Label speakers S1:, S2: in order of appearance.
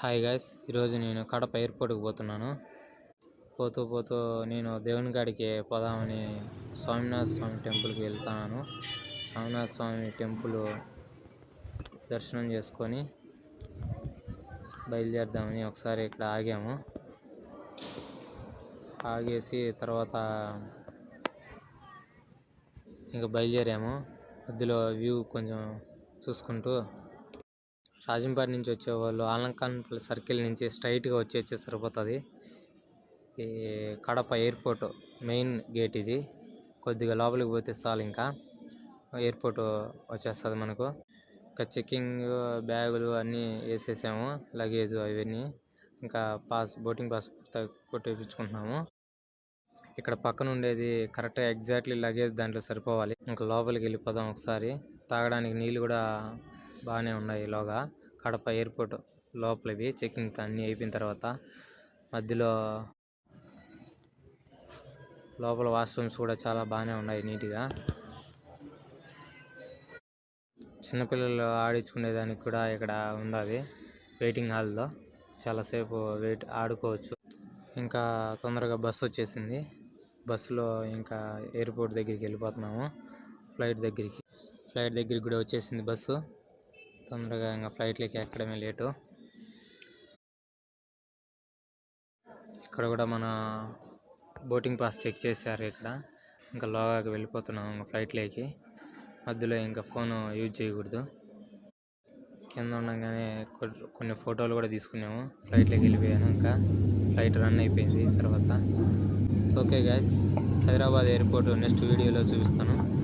S1: Hi guys ఈరోజు నేను కడప ఎయిర్పోర్ట్కి పోతున్నాను. పోతూ పోతూ నేను దేవుని కాడికి పోదామని స్వామినాథ స్వామి టెంపుల్కి వెళ్తున్నాను. స్వామినాథ స్వామి టెంపుల్ దర్శనం చేసుకొని బయలుదేరుదామని ఒకసారి ఇక్కడ ఆగాము. ఆగేసి తర్వాత ఇంకా బయలుదేరాము. మధ్యలో వ్యూ కొంచెం చూసుకుంటూ రాజంపేట నుంచి వచ్చేవాళ్ళు ఆలంకాన్పల్లి సర్కిల్ నుంచి స్ట్రైట్గా వచ్చేస్తే సరిపోతుంది. ఇది కడప ఎయిర్పోర్ట్ మెయిన్ గేట్ ఇది. కొద్దిగా లోపలికి పోతే చాలు ఇంకా. ఎయిర్పోర్ట్ వచ్చేస్తుంది మనకు. ఇంకా చెక్కింగ్ బ్యాగులు అన్నీ వేసేసాము లగేజ్ అవన్నీ. ఇంకా పాస్ బోటింగ్ పాస్ కొట్టేపించుకుంటున్నాము. ఇక్కడ పక్కన ఉండేది కరెక్ట్గా ఎగ్జాక్ట్లీ లగేజ్ దాంట్లో సరిపోవాలి. ఇంకా లోపలికి వెళ్ళిపోదాం ఒకసారి. తాగడానికి నీళ్ళు కూడా బాగానే ఉన్నాయి ఈలోగా కడప ఎయిర్పోర్ట్ లోపలవి చెక్కింగ్ అన్నీ అయిపోయిన తర్వాత మధ్యలో లోపల వాష్రూమ్స్ కూడా చాలా బాగానే ఉన్నాయి నీట్గా. చిన్నపిల్లలు ఆడించుకునే దానికి కూడా ఇక్కడ ఉంది వెయిటింగ్ హాల్లో. చాలాసేపు వెయిట్ ఆడుకోవచ్చు. ఇంకా తొందరగా బస్సు వచ్చేసింది. బస్సులో ఇంకా ఎయిర్పోర్ట్ దగ్గరికి వెళ్ళిపోతున్నాము. ఫ్లైట్ దగ్గరికి. ఫ్లైట్ దగ్గరికి కూడా వచ్చేసింది బస్సు. తొందరగా ఇంకా ఫ్లైట్లోకి ఎక్కడమే లేటు. ఇక్కడ కూడా మన బోటింగ్ పాస్ చెక్ చేశారు ఇక్కడ. ఇంకా లోగాకి వెళ్ళిపోతున్నాం ఇంకా ఫ్లైట్లోకి. మధ్యలో ఇంకా ఫోన్ యూజ్ చేయకూడదు. కింద ఉండగానే కొన్ని ఫోటోలు కూడా తీసుకున్నాము. ఫ్లైట్లోకి వెళ్ళిపోయాను ఇంకా. ఫ్లైట్ రన్ అయిపోయింది తర్వాత. Okay guys Hyderabad airport next వీడియోలో చూపిస్తాను.